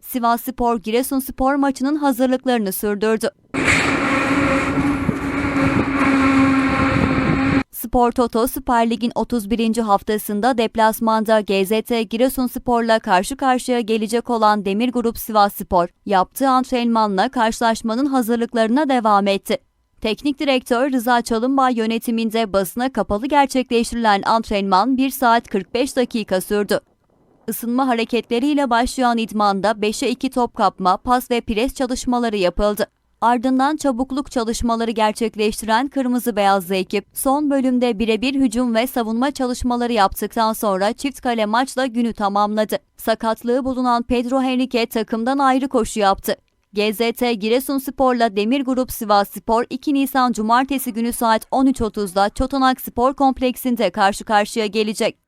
Sivas Spor Giresun Spor maçının hazırlıklarını sürdürdü. Spor Toto Süper Lig'in 31. haftasında deplasmanda GZT Giresunspor'la karşı karşıya gelecek olan Demir Grup Sivas Spor, yaptığı antrenmanla karşılaşmanın hazırlıklarına devam etti. Teknik direktör Rıza Çalınbay yönetiminde basına kapalı gerçekleştirilen antrenman 1 saat 45 dakika sürdü. Isınma hareketleriyle başlayan idmanda 5'e 2 top kapma, pas ve pres çalışmaları yapıldı. Ardından çabukluk çalışmaları gerçekleştiren kırmızı beyazlı ekip son bölümde birebir hücum ve savunma çalışmaları yaptıktan sonra çift kale maçla günü tamamladı. Sakatlığı bulunan Pedro Henrique takımdan ayrı koşu yaptı. GZT Giresunspor'la Demir Grup Sivas Spor 2 Nisan Cumartesi günü saat 13.30'da Çotanak Spor Kompleksinde karşı karşıya gelecek.